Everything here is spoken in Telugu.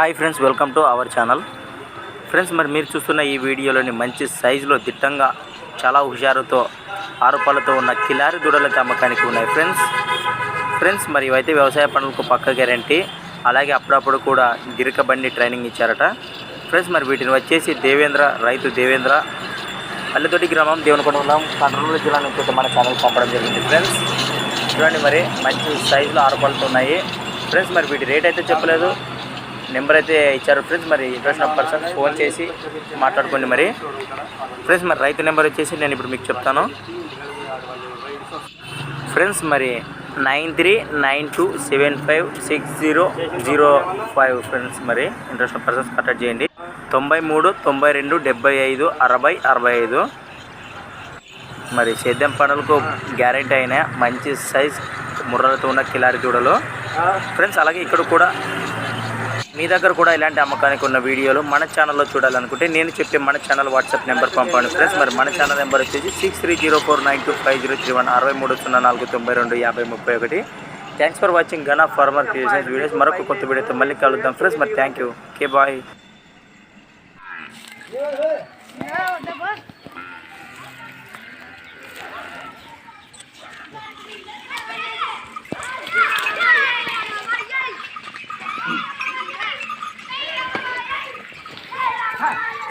Hi friends welcome to our channel. Friends మరి మీరు చూస్తున్న ఈ వీడియోలోని మంచి సైజులో దిట్టంగా చాలా హుషారుతో ఆరు ఉన్న కిలారి దూడలైతే అమ్మకానికి ఉన్నాయి ఫ్రెండ్స్. ఫ్రెండ్స్ మరి ఇవైతే వ్యవసాయ పనులకు పక్క గ్యారంటీ. అలాగే అప్పుడప్పుడు కూడా గిరిక బండి ట్రైనింగ్ ఇచ్చారట. ఫ్రెండ్స్ మరి వీటిని వచ్చేసి దేవేంద్ర రైతు దేవేంద్ర పల్లెతోటి గ్రామం దేవునికొండ మండలం కర్నూలు జిల్లా నుంచి మన ఛానల్ పంపడం జరిగింది ఫ్రెండ్స్. చూడండి మరి మంచి సైజులో ఆరు ఉన్నాయి. ఫ్రెండ్స్ మరి వీటి రేట్ అయితే చెప్పలేదు. నెంబర్ అయితే ఇచ్చారు ఫ్రెండ్స్ మరి ఇంట్రెస్ట్ ఆఫ్ పర్సన్ ఫోన్ చేసి మాట్లాడుకోండి మరి. ఫ్రెండ్స్ మరి రైతు నెంబర్ వచ్చేసి నేను ఇప్పుడు మీకు చెప్తాను. ఫ్రెండ్స్ మరి nine three nine two seven five six zero zero five friends మరి ఇంట్రెస్ట్ పర్సన్స్ కాంటాక్ట్ చేయండి. తొంభై మూడు తొంభై రెండు డెబ్బై ఐదు అరవై అరవై ఐదు. మరి సేద్యం పనులకు గ్యారెంటీ అయిన మంచి సైజ్ ముర్రలతో ఉన్న కిలారి దూడలు. ఫ్రెండ్స్ అలాగే ఇక్కడ కూడా మీ దగ్గర కూడా ఇలాంటి అమ్మకానికి ఉన్న వీడియోలు మన ఛానల్లో చూడాలనుకుంటే నేను చెప్పే మన ఛానల్ వాట్సాప్ నెంబర్ పంపండి ఫ్రెండ్స్ మరి మన ఛానల్ నెంబర్ వచ్చేసి six three zero four nine two five zero three one అరవై మూడు సున్నా నాలుగు తొంభై రెండు యాభై ముప్పై ఒకటి thanks for watching Gana farmer creations videos మరొక కొత్త వీడియోతో మళ్ళీ కలుద్దాం ఫ్రెండ్స్ మరి థ్యాంక్ యూ కే బాయ్ 看。